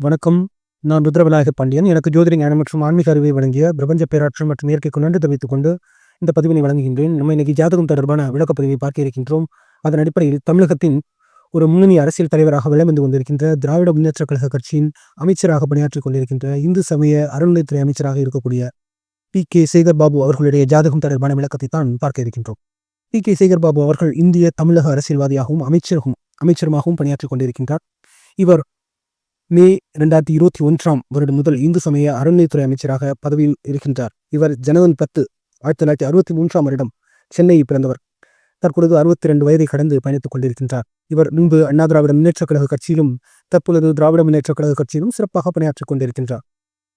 வணக்கம். நான் ருத்ரவிநாயக பாண்டியன். எனக்கு ஜோதிட ஞானம் மற்றும் ஆன்மீக அறிவை வழங்கிய பிரபஞ்ச பேராற்றல் மற்றும் இயற்கைக்கு நன்றி தெரிவித்துக் கொண்டு இந்த பதிவினை வழங்குகின்றேன். நம்ம இன்னைக்கு ஜாதகம் தொடர்பான விளக்கப்பதிவை பார்க்க இருக்கின்றோம். அதன் அடிப்படையில் தமிழகத்தின் ஒரு முன்னணி அரசியல் தலைவராக விளம்பந்து கொண்டிருக்கின்ற திராவிட முன்னேற்ற கழக கட்சியின் அமைச்சராக பணியாற்றிக் கொண்டிருக்கின்ற இந்து சமய அறநிலைத்துறை அமைச்சராக இருக்கக்கூடிய பி. கே. சேகர் பாபு அவர்களுடைய ஜாதகம் தொடர்பான விளக்கத்தை தான் பார்க்க இருக்கின்றோம். பி. கே. சேகர் பாபு அவர்கள் இந்திய தமிழக அரசியல்வாதியாகவும் அமைச்சரும் அமைச்சருமாகவும் பணியாற்றிக் கொண்டிருக்கின்றார். இவர் மே இரண்டாயிரத்தி இருபத்தி ஒன்றாம் வருடம் முதல் இந்து சமய அறநிலைத்துறை அமைச்சராக பதவியில் இருக்கின்றார். இவர் ஜனவரி பத்து ஆயிரத்தி தொள்ளாயிரத்தி அறுபத்தி மூன்றாம் வருடம் சென்னையில் பிறந்தவர். தற்பொழுது அறுபத்தி ரெண்டு வயதை கடந்து பயணித்துக் கொண்டிருக்கின்றார். இவர் முன்பு அண்ணா திராவிட முன்னேற்றக் கழக கட்சியிலும் தற்பொழுது திராவிட முன்னேற்றக் கழக கட்சியிலும் சிறப்பாக பணியாற்றிக் கொண்டிருக்கின்றார்.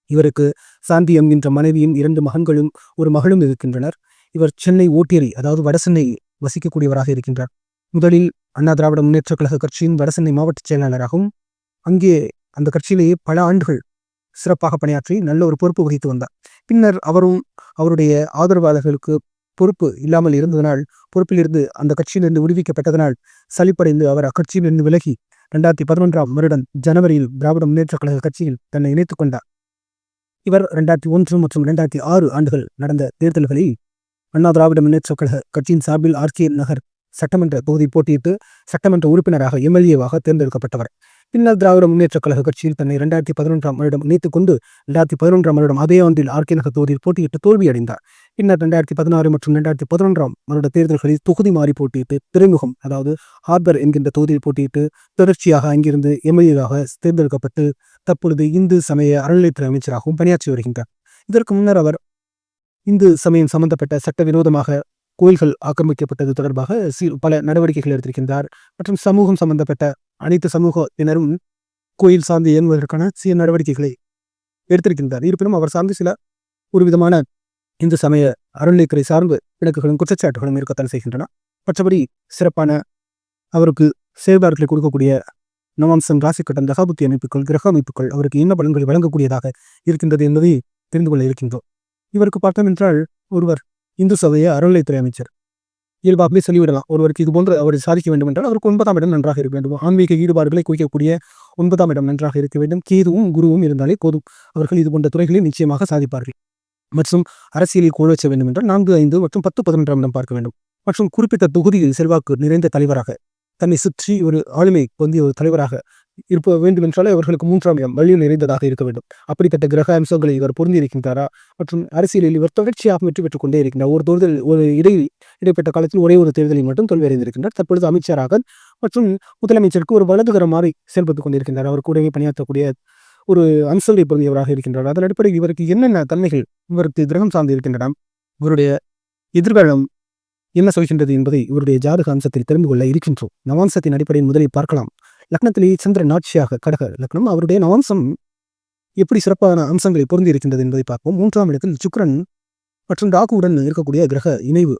இவருக்கு சாந்தி என்கின்ற மனைவியும் இரண்டு மகன்களும் ஒரு மகளும் இருக்கின்றனர். இவர் சென்னை ஓட்டேரி அதாவது வடசென்னை வசிக்கக்கூடியவராக இருக்கின்றார். முதலில் அண்ணா திராவிட முன்னேற்றக் கழக கட்சியின் வடசென்னை மாவட்ட செயலாளராகவும் அங்கே அந்த கட்சியிலேயே பல ஆண்டுகள் சிறப்பாக பணியாற்றி நல்ல ஒரு பொறுப்பு வகித்து வந்தார். பின்னர் அவரும் அவருடைய ஆதரவாளர்களுக்கு பொறுப்பு இல்லாமல் இருந்ததனால் பொறுப்பிலிருந்து அந்த கட்சியிலிருந்து விடுவிக்கப்பட்டதனால் சலிப்படைந்து அவர் அக்கட்சியிலிருந்து விலகி ரெண்டாயிரத்தி பதினொன்றாம் வருடம் ஜனவரியில் திராவிட முன்னேற்ற கழக கட்சியில் தன்னை இணைத்துக் கொண்டார். இவர் ரெண்டாயிரத்தி ஒன்று மற்றும் ரெண்டாயிரத்தி ஆறு ஆண்டுகள் நடந்த தேர்தல்களில் அண்ணா திராவிட முன்னேற்ற கழக கட்சியின் சார்பில் ஆர்கே நகர் சட்டமன்ற தொகுதி போட்டியிட்டு சட்டமன்ற உறுப்பினராக எம்எல்ஏவாக தேர்ந்தெடுக்கப்பட்டவர். பின்னர் திராவிட முன்னேற்றக் கழக கட்சியில் தன்னை இரண்டாயிரத்தி பதினொன்றாம் வருடம் இணைத்துக் கொண்டு இரண்டாயிரத்தி பதினொன்றாம் வருடம் அதே ஆண்டில் ஆர்கே நகர் தொகுதியில் போட்டியிட்டு தோல்வியடைந்தார். பின்னர் ரெண்டாயிரத்தி பதினாறு மற்றும் ரெண்டாயிரத்தி பதினொன்றாம் வருட தேர்தல்களில் தொகுதி மாறி போட்டியிட்டு துறைமுகம் அதாவது ஹார்பர் என்கின்ற தொகுதியில் போட்டியிட்டு தொடர்ச்சியாக அங்கிருந்து எம்எல்ஏவாக தேர்ந்தெடுக்கப்பட்டு தற்பொழுது இந்து சமய அறநிலையத்துறை அமைச்சராகவும் பணியாற்றி வருகின்றார். இதற்கு முன்னர் அவர் இந்து சமயம் சம்பந்தப்பட்ட சட்டவிரோதமாக கோயில்கள் ஆக்கிரமிக்கப்பட்டது தொடர்பாக பல நடவடிக்கைகள் எடுத்திருக்கின்றார். மற்றும் சமூகம் சம்பந்தப்பட்ட அனைத்து சமூகத்தினரும் கோயில் சார்ந்து இயங்குவதற்கான சில நடவடிக்கைகளை எடுத்திருக்கின்றார். இருப்பினும் அவர் சார்ந்து சில ஒரு விதமான இந்து சமய அறநிலைத்துறை சார்ந்து விளக்குகளும் குற்றச்சாட்டுகளும் இருக்கத்தான் செய்கின்றன. மற்றபடி சிறப்பான அவருக்கு செயல்பாடுகளை கொடுக்கக்கூடிய நவாம்சம் ராசிக்கட்டம் தகாபுத்தி அமைப்புகள் கிரக அமைப்புகள் அவருக்கு என்ன பலன்களை வழங்கக்கூடியதாக இருக்கின்றது என்பதை தெரிந்து கொள்ள இருக்கின்றோம். இவருக்கு பார்த்தோம் என்றால் ஒருவர் இந்து சபையை அறநிலைத்துறை அமைச்சர் இயல்பாகவே சொல்லிவிடலாம். ஒருவருக்கு இது போன்ற அவர் சாதிக்க வேண்டும் என்றால் அவருக்கு ஒன்பதாம் இடம் நன்றாக இருக்க வேண்டும். ஆன்மீக ஈடுபாடுகளை குவிக்கக்கூடிய ஒன்பதாம் இடம் நன்றாக இருக்க வேண்டும். கேதுவும் குருவும் இருந்தாலே போதும். அவர்கள் இது போன்ற துறைகளில் நிச்சயமாக சாதிப்பார்கள். மற்றும் அரசியலில் கோழச்ச வேண்டும் என்றால் நான்கு ஐந்து மற்றும் பத்து பதினொன்றாம் இடம் பார்க்க வேண்டும். மற்றும் குறிப்பிட்ட தொகுதியில் செல்வாக்கு நிறைந்த தலைவராக தன்னை சுற்றி ஒரு ஆளுமை பொந்திய ஒரு தலைவராக இருப்ப வேண்டும் என்றாலே அவர்களுக்கு மூன்றாம் இடம் வழியில் நிறைந்ததாக இருக்க வேண்டும். அப்படிப்பட்ட கிரக அம்சங்களை இவர் பொருந்தியிருக்கின்றாரா மற்றும் அரசியலில் இவர் தொடர்ச்சியாக வெற்றி பெற்றுக் கொண்டே இருக்கின்றார். ஒரு தேர்தல் ஒரு இடை இடைப்பட்ட காலத்தில் ஒரே ஒரு தேர்தலில் மட்டும் தோல்வியடைந்திருக்கின்றார். தற்பொழுது அமைச்சராக மற்றும் முதலமைச்சருக்கு ஒரு வலதுகரமாக செயல்பட்டு செயல்பட்டுக் கொண்டிருக்கின்றார். அவர் கூடவே பணியாற்றக்கூடிய ஒரு அம்சங்களை பொருந்தியவராக இருக்கின்றார். அதன் அடிப்படையில் இவருக்கு என்னென்ன தன்மைகள் இவருக்கு கிரகம் சார்ந்து இருக்கின்றன? இவருடைய எதிர்காலம் என்ன சொல்கின்றது என்பதை இவருடைய ஜாதக அம்சத்தில் தெரிந்து கொள்ள இருக்கின்றோம். நவாம்சத்தின் அடிப்படையில் முதலில் பார்க்கலாம். லக்னத்திலே சந்திரன் ஆட்சியாக கடக லக்னம். அவருடைய நவாம்சம் எப்படி சிறப்பான அம்சங்களை பொருந்தி இருக்கின்றது என்பதை பார்ப்போம். மூன்றாம் இடத்தில் சுக்ரன் மற்றும் ராகுவுடன் இருக்கக்கூடிய கிரக இணைவு.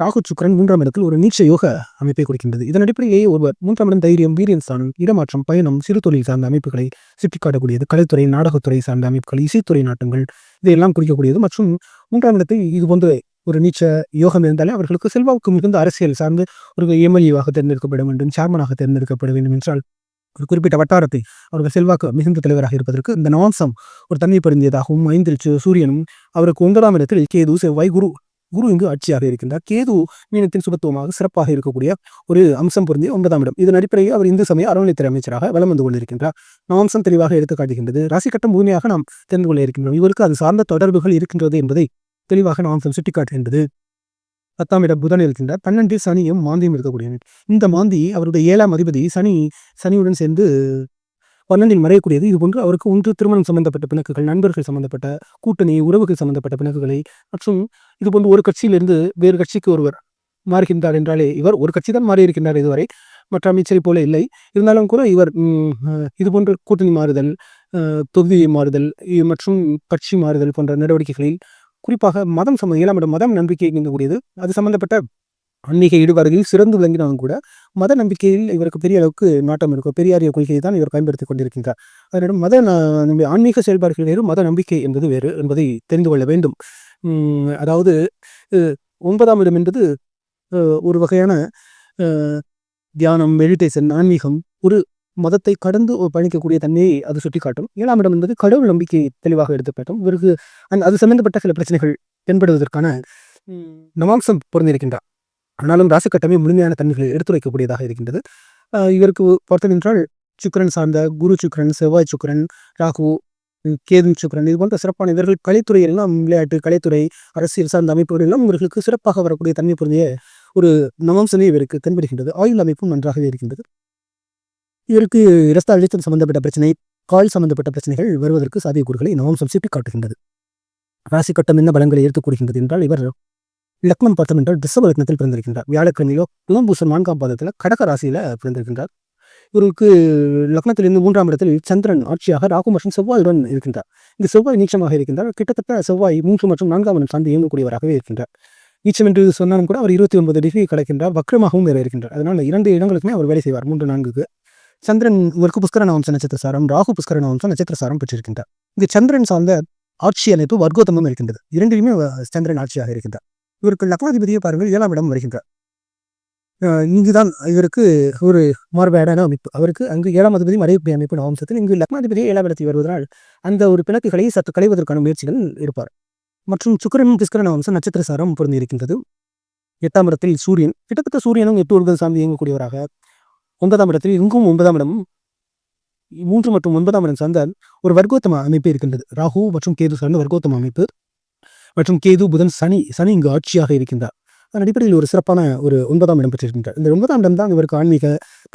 ராகு சுக்கரன் மூன்றாம் இடத்தில் ஒரு நீச்ச யோக அமைப்பை கொடுக்கின்றது. இதன் அடிப்படையே ஒருவர் மூன்றாம் இடம் தைரியம் வீரியன் ஸ்தானம் இடமாற்றம் பயணம் சிறு தொழில் சார்ந்த அமைப்புகளை சுட்டிக்காட்டக்கூடியது கலைத்துறை நாடகத்துறை சார்ந்த அமைப்புகள் இசைத்துறை நாட்டங்கள் இதையெல்லாம் குறிக்கக்கூடியது. மற்றும் மூன்றாம் இடத்தை இது போன்ற ஒரு நீச்ச யோகம் இருந்தாலே அவர்களுக்கு செல்வாக்கு மிகுந்த அரசியல் சார்ந்து ஒரு எம்எல்ஏவாக தேர்ந்தெடுக்கப்பட வேண்டும் சேர்மனாக தேர்ந்தெடுக்கப்பட வேண்டும் என்றால் ஒரு குறிப்பிட்ட வட்டாரத்தை அவர்கள் செல்வாக்கு மிகுந்த தலைவராக இருப்பதற்கு இந்த நவாம்சம் ஒரு தன்மை பொருந்தியதாகவும் ஐந்தில் சூரியனும் அவருக்கு ஒன்பதாம் இடத்தில் கேது செவ்வாய் குரு குரு இங்கு ஆட்சியாக இருக்கின்றார். கேது மீனத்தின் சுபத்துவமாக சிறப்பாக இருக்கக்கூடிய ஒரு அம்சம் பொருந்திய ஒன்பதாம் இடம். இதன் அடிப்படையில் அவர் இந்து சமய அறநிலைத்துறை அமைச்சராக வலம் வந்து கொண்டிருக்கின்றார். நவாம்சம் தெளிவாக எடுத்து காட்டுகின்றது ராசிக்கட்டம் முழுமையாக நாம் தெரிந்து கொள்ள இருக்கின்றோம். இவருக்கு அது சார்ந்த தொடர்புகள் இருக்கின்றது என்பதை தெளிவாக நாம் சுட்டிக்காட்டுகின்றது பத்தாம் இடம் புதன் இருக்கின்றார். பன்னெண்டு சனியும் மாந்தியும் இருக்கக்கூடிய இந்த மாந்தி அவருடைய ஏழாம் அதிபதி சனி சனியுடன் சேர்ந்து பன்னெண்டில் மறையக்கூடியது. இது போன்று அவருக்கு ஒன்று திருமணம் சம்பந்தப்பட்ட பிணக்குகள் நண்பர்கள் சம்பந்தப்பட்ட கூட்டணி உறவுகள் சம்பந்தப்பட்ட பிணக்குகளை மற்றும் இது போன்று ஒரு கட்சியிலிருந்து வேறு கட்சிக்கு ஒருவர் மாறுகின்றார் என்றாலே இவர் ஒரு கட்சி தான் மாறியிருக்கின்றார் இதுவரை. மற்ற அமைச்சரை போல இல்லை. இருந்தாலும் கூட இவர் இது போன்ற கூட்டணி மாறுதல் தொகுதி மாறுதல் மற்றும் கட்சி மாறுதல் போன்ற நடவடிக்கைகளில் குறிப்பாக மதம் சம்மந்தம் ஏழாம் இடம் மதம் நம்பிக்கை கூடியது அது சம்பந்தப்பட்ட ஆன்மீக ஈடுபாடுகளில் சிறந்து விளங்கினாலும் கூட மத நம்பிக்கையில் இவருக்கு பெரிய அளவுக்கு நாட்டம் இருக்கும். பெரியாரிய கொள்கையை தான் இவர் பயன்படுத்தி கொண்டிருக்கின்றார். அதனிடம் மத ஆன்மீக செயல்பாடுகள் வேறு மத நம்பிக்கை என்பது வேறு என்பதை தெரிந்து கொள்ள வேண்டும். அதாவது ஒன்பதாம் இடம் என்பது ஒரு வகையான தியானம் மெடிடேஷன் ஆன்மீகம் ஒரு மதத்தை கடந்து ஒரு பயணிக்கக்கூடிய தன்மையை அது சுட்டிக்காட்டும். ஏழாம் இடம் என்பது கடவுள் நம்பிக்கையை தெளிவாக எடுத்துக்காட்டும் இவருக்கு அந்த அது சம்பந்தப்பட்ட சில பிரச்சனைகள் தென்படுவதற்கான நவாம்சம் பொருந்திருக்கின்றார் ஆனாலும் ராசிக்கட்டமே முழுமையான தன்மைகளை எடுத்துரைக்கக்கூடியதாக இருக்கின்றது. இவருக்கு பார்த்ததென்றால் சுக்கிரன் சார்ந்த குரு சுக்கிரன் செவ்வாய் சுக்கிரன் ராகு கேது சுக்கிரன் இது போன்ற சிறப்பான இவர்கள் கலைத்துறை எல்லாம் விளையாட்டு கலைத்துறை அரசியல் சார்ந்த அமைப்புகள் எல்லாம் இவர்களுக்கு சிறப்பாக வரக்கூடிய தன்மை பொருந்திய ஒரு நவம்சமே இவருக்கு தென்படுகின்றது. ஆயுள் அமைப்பும் நன்றாகவே இருக்கின்றது. இவருக்கு இரத்த அழுத்தம் சம்பந்தப்பட்ட பிரச்சனை கால் சம்பந்தப்பட்ட பிரச்சனைகள் வருவதற்கு சாத்தியக்கூறுகளை நவம்சம் சுட்டி காட்டுகின்றது. ராசி கட்டம் என்ன பலங்களை ஏற்றுக் கூறுகின்றது என்றால் இவர் லக்னம் பார்த்தம் என்றால் திசவ லக்னத்தில் பிறந்திருக்கின்றார். வியாழக்கிழமையிலோ புலம்பூசம் நான்காம் பாதத்தில் கடக ராசியில பிறந்திருக்கின்றார். இவருக்கு லக்னத்திலிருந்து மூன்றாம் இடத்தில் சந்திரன் ஆட்சியாக ராகு மற்றும் செவ்வாயுடன் இருக்கின்றார். இந்த செவ்வாய் நீச்சமாக இருக்கின்றார். கிட்டத்தட்ட செவ்வாய் மூன்று மற்றும் நான்காம் இடம் சார்ந்து இயங்கக்கூடியவராகவே இருக்கின்றார். நீச்சம் என்று சொன்னாலும் கூட அவர் இருபத்தி ஒன்பது டிகிரி கிடைக்கின்றார். வக்ரமாகவும் வேற இருக்கின்றார். அதனால் இரண்டு இடங்களுக்குமே அவர் வேலை செய்வார். மூன்று நான்குக்கு. சந்திரன் இவருக்கு புஷ்கர நவம்ச நட்சத்திர சாரம் ராகு புஷ்கர நவம்ச நட்சத்திர சாரம் பெற்றிருக்கின்றார். இந்த சந்திரன் சார்ந்த ஆட்சி அமைப்பு வர்க்கோத்தமும் இருக்கின்றது. இரண்டிலுமே சந்திரன் ஆட்சியாக இருக்கின்றார். இவருக்கு லக்னாதிபதியை பாருங்கள் ஏழாம் இடம் வருகின்றார். இங்குதான் இவருக்கு ஒரு மாறுபாடான அமைப்பு. அவருக்கு அங்கு ஏழாம் அதிபதி மறைப்பு அமைப்பு நவம்சத்தில் இங்கு லக்னாதிபதி ஏழாம் இடத்தில் வருவதால் அந்த ஒரு பிணக்குகளை சற்று களைவதற்கான முயற்சிகள் இருப்பார். மற்றும் சுக்கரன் புஷ்கர நவம்சம் நட்சத்திர சாரம் பொருந்தி இருக்கின்றது எட்டாம் இடத்தில் சூரியன். கிட்டத்தட்ட சூரியனும் எட்டு ஒருகள் சார்ந்து இயங்கக்கூடியவராக ஒன்பதாம் இடத்தில் இங்கும் ஒன்பதாம் இடம் மூன்று மற்றும் ஒன்பதாம் இடம் சார்ந்த ஒரு வர்க்கோத்தம அமைப்பு இருக்கின்றது. ராகு மற்றும் கேது சார்ந்த வர்க்கோத்தம அமைப்பு. மற்றும் கேது புதன் சனி சனி இங்கு ஆட்சியாக இருக்கின்றார். அதன் அடிப்படையில் ஒரு சிறப்பான ஒரு ஒன்பதாம் இடம் பெற்றிருக்கின்றார். இந்த ஒன்பதாம் இடம் தான் இவருக்கு ஆன்மீக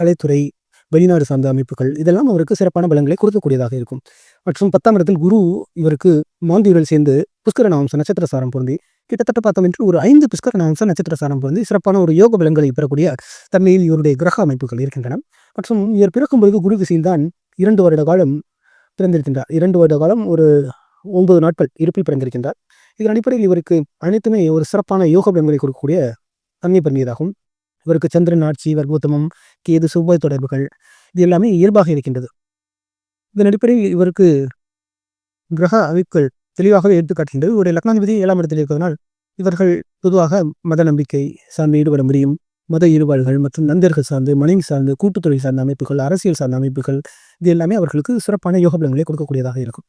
கலைத்துறை வெளிநாடு சார்ந்த அமைப்புகள் இதெல்லாம் அவருக்கு சிறப்பான பலங்களை கொடுக்கக்கூடியதாக இருக்கும். மற்றும் பத்தாம் இடத்தில் குரு இவருக்கு மாந்தியுடன் சேர்ந்து புஷ்கர நாம்ச நட்சத்திர சாரம் பொருந்தி கிட்டத்தட்ட பார்த்தோம் என்று ஒரு ஐந்து புஷ்கர நாம்ச நட்சத்திர சாரம் வந்து சிறப்பான ஒரு யோக பலங்களை பெறக்கூடிய தன்மையில் இவருடைய கிரக அமைப்புகள் இருக்கின்றன. மற்றும் இவர் பிறக்கும் பொழுது குரு திசையில்தான் இரண்டு வருட காலம் பிறந்திருக்கின்றார். இரண்டு வருட காலம் ஒரு ஒன்பது நாட்கள் இருப்பில் பிறந்திருக்கின்றார். இதன் அடிப்படையில் இவருக்கு அனைத்துமே ஒரு சிறப்பான யோக பலன்களை கொடுக்கக்கூடிய தன்மை பண்ணியதாகும் இவருக்கு சந்திரன் ஆட்சி வர்க்கோத்தமம் கேது செவ்வாய் தொடர்புகள் இது எல்லாமே இயல்பாக இருக்கின்றது. இதன் அடிப்படையில் இவருக்கு கிரக அமைப்புகள் தெளிவாகவே எடுத்துக்காட்டுகின்றது. இவருடைய லக்னாதிபதி ஏழாம் இடத்தில் இருப்பதனால் இவர்கள் பொதுவாக மத நம்பிக்கை சார்ந்து ஈடுபட முடியும். மத ஈடுபாடுகள் மற்றும் நண்பர்கள் சார்ந்து மனைவி சார்ந்து கூட்டுத்துறை சார்ந்த அமைப்புகள் அரசியல் சார்ந்த அமைப்புகள் இது எல்லாமே அவர்களுக்கு சிறப்பான யோக பலன்களை கொடுக்கக்கூடியதாக இருக்கும்.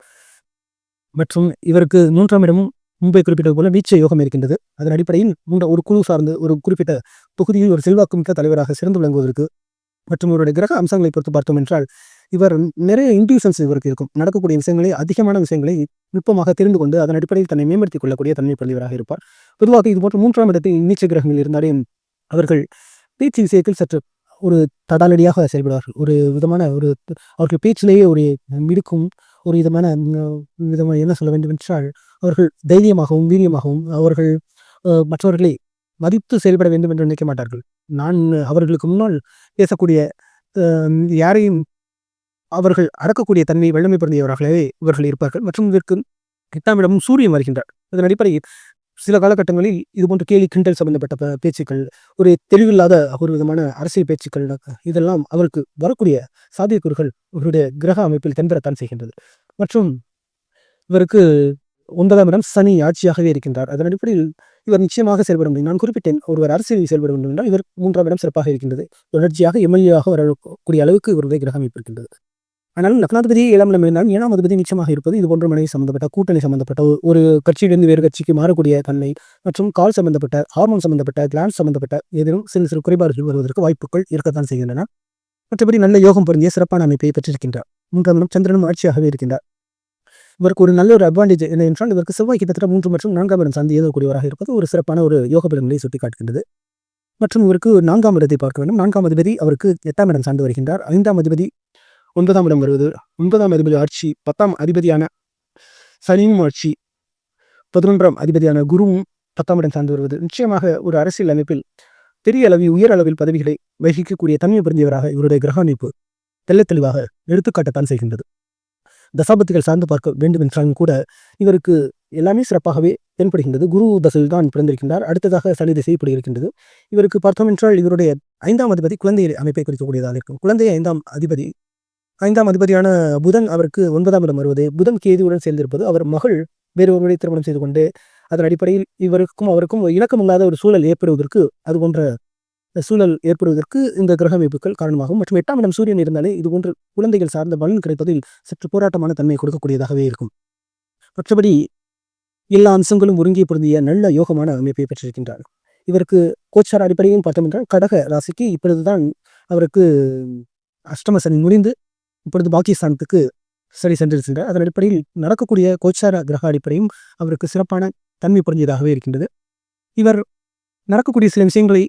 மற்றும் இவருக்கு மூன்றாம் இடமும் மும்பை குறிப்பிட்டது போல வீச்ச யோகம் இருக்கின்றது அதன் அடிப்படையில் மூன்ற ஒரு குழு சார்ந்து ஒரு குறிப்பிட்ட தொகுதியில் ஒரு செல்வாக்குமிக்க தலைவராக சிறந்து விளங்குவதற்கு மற்றும் இவருடைய கிரக அம்சங்களை பொறுத்து பார்த்தோம் என்றால் இவர் நிறைய இன்ட்யூஷன்ஸ் இவருக்கு இருக்கும். நடக்கக்கூடிய விஷயங்களை அதிகமான விஷயங்களை நுட்பமாக தெரிந்து கொண்டு அதன் அடிப்படையில் தன்னை மேம்படுத்திக் கொள்ளக்கூடிய தன்மை பள்ளிவராக இருப்பார். பொதுவாக இது போன்ற மூன்றாம் இடத்தில் நீச்ச கிரகங்கள் இருந்தாலே அவர்கள் பேச்சு விஷயத்தில் சற்று ஒரு தடாலடியாக செயல்படுவார்கள். ஒரு விதமான ஒரு அவர்கள் பேச்சிலேயே ஒரு மிடுக்கும் ஒரு விதமான விதமான என்ன சொல்ல வேண்டும் என்றால் அவர்கள் தைரியமாகவும் வீரியமாகவும் அவர்கள் மற்றவர்களை மதித்து செயல்பட வேண்டும் என்று நினைக்க மாட்டார்கள். நான் அவர்களுக்கு முன்னால் பேசக்கூடிய யாரையும் அவர்கள் அறக்கக்கூடிய தன்மையை வல்லமை பொருந்தியவர்களாகவே இவர்கள் இருப்பார்கள். மற்றும் இதற்கு எட்டாம் சூரியன் வருகின்றார். அதன் அடிப்படையில் சில காலகட்டங்களில் இது போன்ற கேலி கிண்டல் சம்பந்தப்பட்ட பேச்சுக்கள் ஒரு தெளிவில்லாத ஒரு விதமான அரசியல் பேச்சுக்கள் இதெல்லாம் அவருக்கு வரக்கூடிய சாத்தியக்கூறுகள் இவருடைய கிரக அமைப்பில் தென்பெறத்தான் செய்கின்றது. மற்றும் இவருக்கு ஒன்பதாம் இடம் சனி ஆட்சியாகவே இருக்கின்றார். அதன் அடிப்படையில் இவர் நிச்சயமாக செயல்பட முடியும். நான் குறிப்பிட்டேன் ஒருவர் அரசியலில் செயல்பட வேண்டும் என்றால் இவர் மூன்றாம் இடம் சிறப்பாக இருக்கின்றது. தொடர்ச்சியாக எம்எல்ஏவாக வரக்கூடிய அளவுக்கு இவருடைய கிரகம் அமைப்பு இருக்கின்றது. ஆனாலும் லக்னாதிபதி ஏழாம் இடம் இருந்தாலும் ஏழாம் அதிபதி நிச்சயமாக இருப்பது இது போன்ற மனைவி சம்பந்தப்பட்ட கூட்டணி சம்பந்தப்பட்ட ஒரு- கட்சியிலிருந்து வேறு கட்சிக்கு மாறக்கூடிய தன்மை மற்றும் கால் சம்பந்தப்பட்ட ஹார்மோன் சம்பந்தப்பட்ட கிளான்ஸ் சம்பந்தப்பட்ட ஏதேனும் சிறு சிறு குறைபாடுகள் வருவதற்கு வாய்ப்புகள் இருக்கத்தான் செய்கின்றன. மற்றபடி நல்ல யோகம் பொருந்திய சிறப்பான அமைப்பை பெற்றிருக்கின்றார். மூன்றாம் இடம் சந்திரனும் ஆட்சியாகவே இருக்கின்றார். இவருக்கு ஒரு நல்ல ஒரு அட்வான்டேஜ் என்ன என்றால் இவருக்கு செவ்வாய் கிட்டத்தட்ட மூன்று மற்றும் நான்காம் இடம் சார்ந்து ஏதக்கூடியவராக இருப்பது ஒரு சிறப்பான ஒரு யோக பலன்களை சுட்டிக்காட்டுகின்றது. மற்றும் இவருக்கு நான்காம் இடத்தை பார்க்க வேண்டும். நான்காம் அதிபதி அவருக்கு எட்டாம் இடம் சார்ந்து வருகின்றார். ஐந்தாம் அதிபதி ஒன்பதாம் இடம் வருவது. ஒன்பதாம் அதிபதி ஆட்சி பத்தாம் அதிபதியான சனியும் ஆட்சி பதினொன்றாம் அதிபதியான குருவும் பத்தாம் இடம் சார்ந்து வருவது. நிச்சயமாக ஒரு அரசியல் அமைப்பில் பெரிய அளவில் உயர் அளவில் பதவிகளை வகிக்கக்கூடிய தன்மை புரிந்தவராக இவருடைய கிரக அமைப்பு தெல்ல தெளிவாக எடுத்துக்காட்டத்தான் செய்கின்றது. தசாபத்துகள் சார்ந்து பார்க்க வேண்டும் என்றாலும் கூட இவருக்கு எல்லாமே சிறப்பாகவே தென்படுகின்றது. குரு தசையில் தான் பிறந்திருக்கின்றார். அடுத்ததாக சனி திசை இப்படி இருக்கின்றது. இவருக்கு பார்த்தோம் என்றால் இவருடைய ஐந்தாம் அதிபதி குழந்தை அமைப்பை குறிக்கக்கூடியதாக இருக்கும். குழந்தை ஐந்தாம் அதிபதி ஐந்தாம் அதிபதியான புதன் அவருக்கு ஒன்பதாம் இடம் வருவது. புதன் கேதுவுடன் சேர்ந்திருப்பது. அவர் மகள் வேறு ஒருவரை திருமணம் செய்து கொண்டு அதன் அடிப்படையில் இவருக்கும் அவருக்கும் ஒரு இணக்கமில்லாத ஒரு சூழல் ஏற்படுவதற்கு அது போன்ற சூழல் ஏற்படுவதற்கு இந்த கிரக அமைப்புகள் காரணமாகும். மற்றும் எட்டாம் இடம் சூரியன் இருந்தாலே இது போன்ற குழந்தைகள் சார்ந்த பலன் கிடைப்பதில் சற்று போராட்டமான தன்மை கொடுக்கக்கூடியதாகவே இருக்கும். மற்றபடி எல்லா அம்சங்களும் ஒருங்கே பொருந்திய நல்ல யோகமான அமைப்பை பெற்றிருக்கின்றார். இவருக்கு கோச்சார அடிப்படையும் பார்த்தோம் என்றால் கடக ராசிக்கு இப்பொழுதுதான் அவருக்கு அஷ்டம சனி முடிந்து இப்பொழுது பாகிஸ்தானத்துக்கு சரி சென்றிருக்கின்றார். அதன் அடிப்படையில் நடக்கக்கூடிய கோச்சார கிரக அடிப்படையும் அவருக்கு சிறப்பான தன்மை புரிஞ்சதாகவே இருக்கின்றது. இவர் நடக்கக்கூடிய சில விஷயங்களை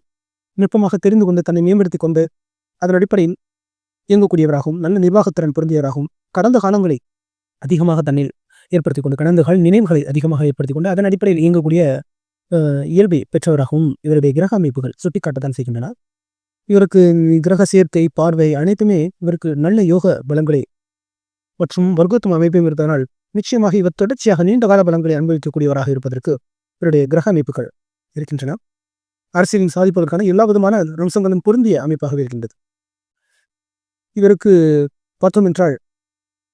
நுட்பமாக தெரிந்து கொண்டு தன்னை மேம்படுத்திக் கொண்டு அதன் அடிப்படையில் இயங்கக்கூடியவராகவும் நல்ல நிர்வாகத்திறன் பொருந்தியவராகவும் கடந்த காலங்களை அதிகமாக தன்னில் ஏற்படுத்திக் கொண்டு கடந்த கால நினைவுகளை அதிகமாக ஏற்படுத்திக் கொண்டு அதன் அடிப்படையில் இயங்கக்கூடிய இயல்பை பெற்றவராகவும் இவருடைய கிரக அமைப்புகள் சுட்டிக்காட்டத்தான் செய்கின்றன. இவருக்கு கிரக சேர்க்கை பார்வை அனைத்துமே இவருக்கு நல்ல யோக பலங்களை மற்றும் வர்க்கத்துவம் அமைப்பையும் இருப்பதனால் நிச்சயமாக இவர் தொடர்ச்சியாக நீண்ட கால பலங்களை அனுபவிக்கக்கூடியவராக இருப்பதற்கு இவருடைய கிரக அமைப்புகள் இருக்கின்றன. அரசியலில் சாதிப்பதற்கான எல்லா விதமான அம்சங்களும் பொருந்திய அமைப்பாகவே இருக்கின்றது. இவருக்கு பார்த்தோம் என்றால்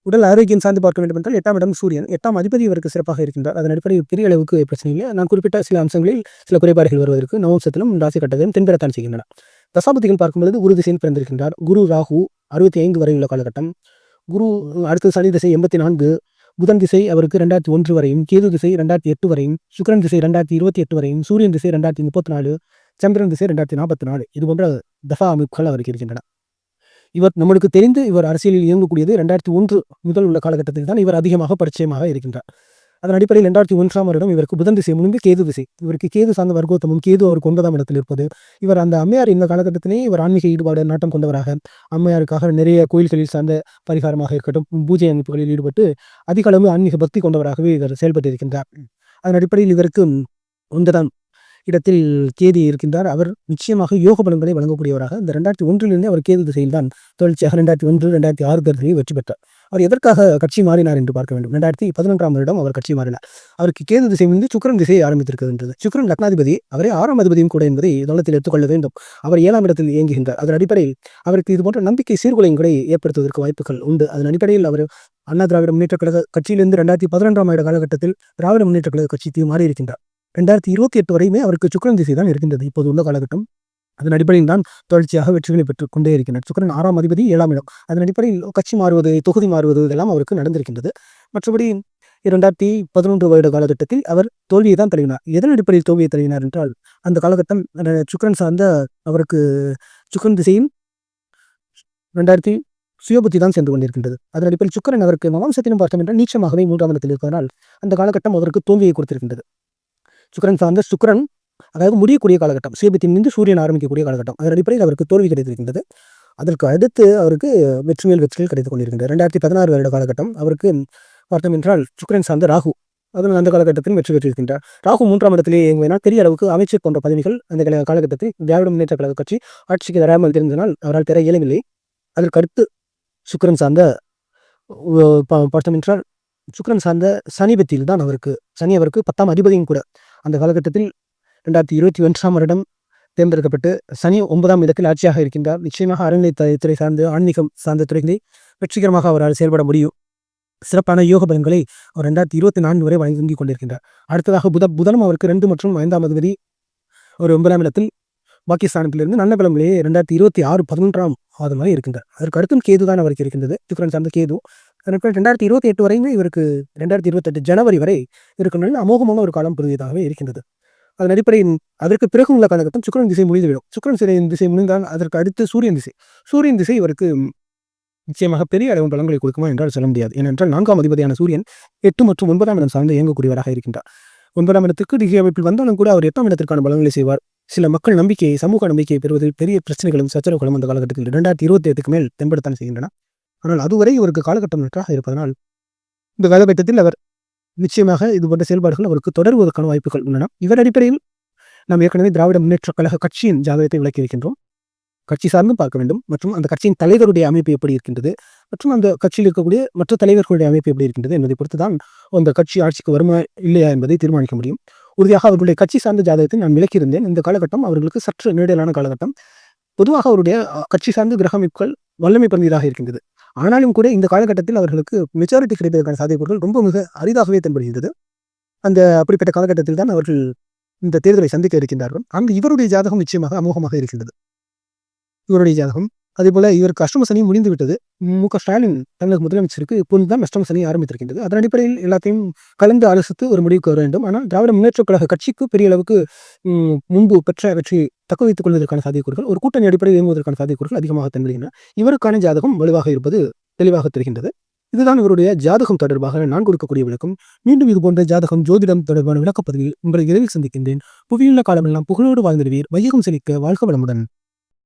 உடல் ஆரோக்கியம் சார்ந்து பார்க்க வேண்டும் என்றால் எட்டாம் இடம் சூரியன். எட்டாம் அதிபதி இவருக்கு சிறப்பாக இருக்கின்றார். அதன் அடிப்படையில் பெரிய அளவுக்கு பிரச்சனை இல்லை. நான் குறிப்பிட்ட சில அம்சங்களில் சில குறைபாடுகள் வருவதற்கு நவம்சத்திலும் ராசி கட்டத்திலும் தென்பெறத்தான் செய்கின்றன. தசாபதிகள் பார்க்கும்பொழுது குரு திசையில் பிறந்திருக்கின்றார். குரு ராகு அறுபத்தி ஐந்து வரை உள்ள காலகட்டம். குரு அடுத்த சனி திசை எண்பத்தி நான்கு. புதன் திசை அவருக்கு ரெண்டாயிரத்தி ஒன்று வரையும் கேது திசை ரெண்டாயிரத்தி எட்டு வரையும் சுக்கரன் திசை ரெண்டாயிரத்தி இருபத்தி எட்டு வரையும் சூரியன் திசை ரெண்டாயிரத்தி முப்பத்தி நாலு சந்திரன் திசை ரெண்டாயிரத்தி நாற்பத்தி நாலு. இது போன்ற தசா அமைப்புகள் அவருக்கு இருக்கின்றன. இவர் நம்மளுக்கு தெரிந்து இவர் அரசியலில் இயங்கக்கூடியது ரெண்டாயிரத்தி ஒன்று முதல் உள்ள காலகட்டத்தில் தான் இவர் அதிகமாக பரிச்சயமாக இருக்கின்றார். அதன் அடிப்படையில் ரெண்டாயிரத்தி ஒன்றாம் வருடம் இவருக்கு புதன் திசை முடிந்து கேது திசை. இவருக்கு கேது சார்ந்த வர்க்கோத்தமும் கேது அவருக்கு ஒன்பதாம் இடத்தில் இருப்பது. இவர் அந்த அம்மையார் இந்த காலகட்டத்திலே இவர் ஆன்மீக ஈடுபாடு நாட்டம் கொண்டவராக. அம்மையாருக்காக நிறைய கோயில்களில் சார்ந்த பரிகாரமாக இருக்கட்டும் பூஜை அமைப்புகளில் ஈடுபட்டு அதிக அளவு ஆன்மீக பக்தி கொண்டவராகவே இவர் செயல்பட்டு இருக்கின்றார் அதன் அடிப்படையில் இவருக்கு ஒன்பதாம் இடத்தில் கேதி இருக்கின்றார். அவர் நிச்சயமாக யோக பலன்களை வழங்கக்கூடியவராக. இந்த ரெண்டாயிரத்தி ஒன்றிலிருந்தே அவர் கேது திசையில் தான் தொடர்ச்சியாக ரெண்டாயிரத்தி ஒன்று ரெண்டாயிரத்தி ஆறு தேர்தலில் வெற்றி பெற்றார். அவர் எதற்காக கட்சி மாறினார் என்று பார்க்க வேண்டும். ரெண்டாயிரத்தி பதினொன்றாம் வருடம் அவர் கட்சி மாறினார். அவருக்கு கேது திசை வந்து சுக்கரன் திசையை ஆரம்பித்திருக்கின்றது. சுக்கரன் லக்னாதிபதி அவரே ஆறாம் அதிபதியும் கூட என்பதை தளத்தில் எடுத்துக்கொள்ள வேண்டும். அவர் ஏழாம் இடத்தில் இயங்குகின்றார். அதன் அடிப்படையில் அவருக்கு இது போன்ற நம்பிக்கை சீர்குலையும் ஏற்படுத்துவதற்கு வாய்ப்புகள் உண்டு. அதன் அடிப்படையில் அவர் அண்ணா திராவிட முன்னேற்ற கழக கட்சியிலிருந்து ரெண்டாயிரத்தி பதினொன்றாம் ஆண்டு காலகட்டத்தில் திராவிட முன்னேற்ற கழக கட்சிக்கு மாறியிருக்கின்றார். ரெண்டாயிரத்தி இருபத்தி எட்டு வரையுமே அவருக்கு சுக்கரன் திசை தான் இருக்கின்றது. இப்போது உள்ள காலகட்டம். அதன் அடிப்படையில் தான் தொடர்ச்சியாக வெற்றிகளை பெற்றுக் கொண்டே இருக்கின்றனர். சுக்கரன் ஆறாம் அதிபதி ஏழாம் இடம். அதன் அடிப்படையில் கட்சி மாறுவது தொகுதி மாறுவது இதெல்லாம் அவருக்கு நடந்திருக்கின்றது. மற்றபடி இரண்டாயிரத்தி பதினொன்று வருட காலகட்டத்தில் அவர் தோல்வியை தான் தழுவினார். எதன் அடிப்படையில் தோல்வியை தழுவினார் என்றால் அந்த காலகட்டம் சுக்கரன் சுக்கிரன் சார்ந்த அவருக்கு சுக்கரன் திசையும் ரெண்டாயிரத்தி சுயபுத்தி தான் சென்று கொண்டிருக்கின்றது. அதன் அடிப்படையில் சுக்கரன் அவருக்கு மமாம்சத்தினம் பார்த்தோம் என்றால் நீச்சமாகவே மூன்றாம் இடத்தில் இருப்பதனால் அந்த காலகட்டம் அவருக்கு தோல்வியை கொடுத்திருக்கின்றது. சுக்கரன் சார்ந்த சுக்கரன் அதாவது முடியக்கூடிய காலகட்டம். சுயபத்தின் மீது சூரியன் ஆரம்பிக்கக்கூடிய காலகட்டம். அதன் அடிப்படையில் அவருக்கு தோல்வி கிடைத்திருக்கின்றது. அதற்கு அடுத்து அவருக்கு வெற்றி மேல் வெற்றிகள் கிடைத்துக் கொண்டிருக்கின்றது. ரெண்டாயிரத்தி பதினாறு வருட காலகட்டம். அவருக்கு பார்த்தோம் என்றால் சுக்கிரன் சார்ந்த ராகு. அதுவும் அந்த காலகட்டத்தில் வெற்றி பெற்றிருக்கின்றார். ராகு மூன்றாம் இடத்திலே இயங்குவதனால் பெரிய அளவுக்கு அமைச்சர் போன்ற பதவிகள் அந்த கால- காலகட்டத்தில் திராவிட முன்னேற்ற கழக கட்சி ஆட்சிக்கு தராமல் தெரிந்தனால் அவரால் பெற இயலவில்லை. அதற்கு அடுத்து சுக்கிரன் சார்ந்த பார்த்தோம் என்றால் சுக்கரன் சார்ந்த சனிபத்தில் தான் அவருக்கு சனி அவருக்கு பத்தாம் அதிபதியும் கூட. அந்த காலகட்டத்தில் ரெண்டாயிரத்தி இருபத்தி ஒன்றாம் வருடம் தேர்ந்தெடுக்கப்பட்டு சனி ஒன்பதாம் இடத்தில் ஆட்சியாக இருக்கின்றார். நிச்சயமாக அறநிலைத்துறை சார்ந்து ஆன்மீகம் சார்ந்த துறைகளில் வெற்றிகரமாக அவரால் செயல்பட முடியும். சிறப்பான யோக பலன்களை அவர் ரெண்டாயிரத்தி இருபத்தி நான்கு வரை வழங்கி கொண்டிருக்கின்றார். அடுத்ததாக புத புதனும் அவருக்கு ரெண்டு மற்றும் ஐந்தாம் அதிபதி ஒரு ஒன்பதாம் இடத்தில் பாகிஸ்தானத்திலிருந்து நல்ல பலமிலேயே ரெண்டாயிரத்தி இருபத்தி ஆறு பதினொன்றாம் மாதம் வரை இருக்கின்றார். அதற்கு அடுத்தும் கேது தான் அவருக்கு இருக்கின்றது. சுக்கரன் சார்ந்த கேது. அதற்கு ரெண்டாயிரத்தி இருபத்தி எட்டு வரையுமே இவருக்கு ரெண்டாயிரத்தி இருபத்தெட்டு ஜனவரி வரை இருக்கும் அமோகமான ஒரு காலம் புரிவதாகவே இருக்கின்றது. அதன் அடிப்படையில் அதற்கு பிறகு உள்ள காலகட்டம் சுக்கிரன் திசை முடிந்துவிடும் சுக்கரன் திசை திசை முடிந்தால் அதற்கு அடுத்து சூரியன் திசை. சூரியன் திசை இவருக்கு நிச்சயமாக பெரிய அளவு பலன்களை கொடுக்குமா என்றால் சொல்ல முடியாது. ஏனென்றால் நான்காம் அதிபதியான சூரியன் எட்டு மற்றும் ஒன்பதாம் இடம் சார்ந்து இயங்கக்கூடியவராக இருக்கின்றார். ஒன்பதாம் இடத்துக்கு டிகிரி அமைப்பில் வந்தாலும் கூட அவர் எட்டாம் இடத்திற்கான பலன்களை செய்வார். சில மக்கள் நம்பிக்கையை சமூக நம்பிக்கையை பெறுவதில் பெரிய பிரச்சனைகளும் சச்சரவுகளும் அந்த காலகட்டத்தில் இரண்டாயிரத்தி இருபத்தி எட்டுக்கு மேல் தென்படத்தான் செய்கின்றன. ஆனால் அதுவரை இவருக்கு காலகட்டம் நன்றாக இருப்பதனால் இந்த காலகட்டத்தில் அவர் நிச்சயமாக இது போன்ற செயல்பாடுகள் அவருக்கு தொடர்வதற்கான வாய்ப்புகள் உள்ளன. இவர் அடிப்படையில் நாம் ஏற்கனவே திராவிட முன்னேற்ற கழக கட்சியின் ஜாதகத்தை விளக்கி இருக்கின்றோம். கட்சி சார்ந்தும் பார்க்க வேண்டும். மற்றும் அந்த கட்சியின் தலைவருடைய அமைப்பு எப்படி இருக்கின்றது? மற்றும் அந்த கட்சியில் இருக்கக்கூடிய மற்ற தலைவர்களுடைய அமைப்பு எப்படி இருக்கின்றது என்பதை பொறுத்து தான் அந்த கட்சி ஆட்சிக்கு வருமா இல்லையா என்பதை தீர்மானிக்க முடியும். உறுதியாக அவர்களுடைய கட்சி சார்ந்த ஜாதகத்தை நான் விளக்கியிருந்தேன் இந்த காலகட்டம் அவர்களுக்கு சற்று நீடலான காலகட்டம். பொதுவாக அவருடைய கட்சி சார்ந்த கிரக அமைப்புகள் வல்லமை பிறந்ததாக இருக்கின்றது. ஆனாலும் கூட இந்த காலகட்டத்தில் அவர்களுக்கு மெச்சாரிட்டி கிடைப்பதற்கான சாத்தியக்கூறுகள் ரொம்ப மிக அரிதாகவே தென்படுகின்றது. அந்த அப்படிப்பட்ட காலகட்டத்தில் தான் அவர்கள் இந்த தேர்தலை சந்திக்க இருக்கின்றார்கள். அங்கு இவருடைய ஜாதகம் நிச்சயமாக அமோகமாக இருக்கின்றது. இவருடைய ஜாதகம் அதேபோல் இவர் கஷ்டம சனி முடிந்து விட்டது. மு. க. ஸ்டாலின் தமிழக முதலமைச்சருக்கு இப்போது தான் அஷ்டம சனி ஆரம்பித்திருக்கின்றது. அதன் அடிப்படையில் எல்லாத்தையும் கலந்து ஆலோசித்து ஒரு முடிவுக்கு வர வேண்டும். ஆனால் திராவிட முன்னேற்றக் கழக கட்சிக்கு பெரிய அளவுக்கு முன்பு பெற்ற வெற்றி தக்க வைத்துக் கொள்வதற்கான சாத்தியக்கூறுகள் ஒரு கூட்டணி அடிப்படையில் இயங்குவதற்கான சாத்தியக்கூறுகள் அதிகமாக தென்படுகின்றன. இவருக்கான ஜாதகம் வலுவாக இருப்பது தெளிவாக தெரிகின்றது. இதுதான் இவருடைய ஜாதகம் தொடர்பாக நான் கொடுக்கக்கூடிய விளக்கம். மீண்டும் இது போன்ற ஜாதகம் ஜோதிடம் தொடர்பான விளக்கப்பதிவில் உங்களை இரவில் சந்திக்கின்றேன். புவியுள்ள காலமெல்லாம் புகழோடு வாழ்ந்திருவீர் வையகம் செழிக்க வாழ்க வளமுடன்.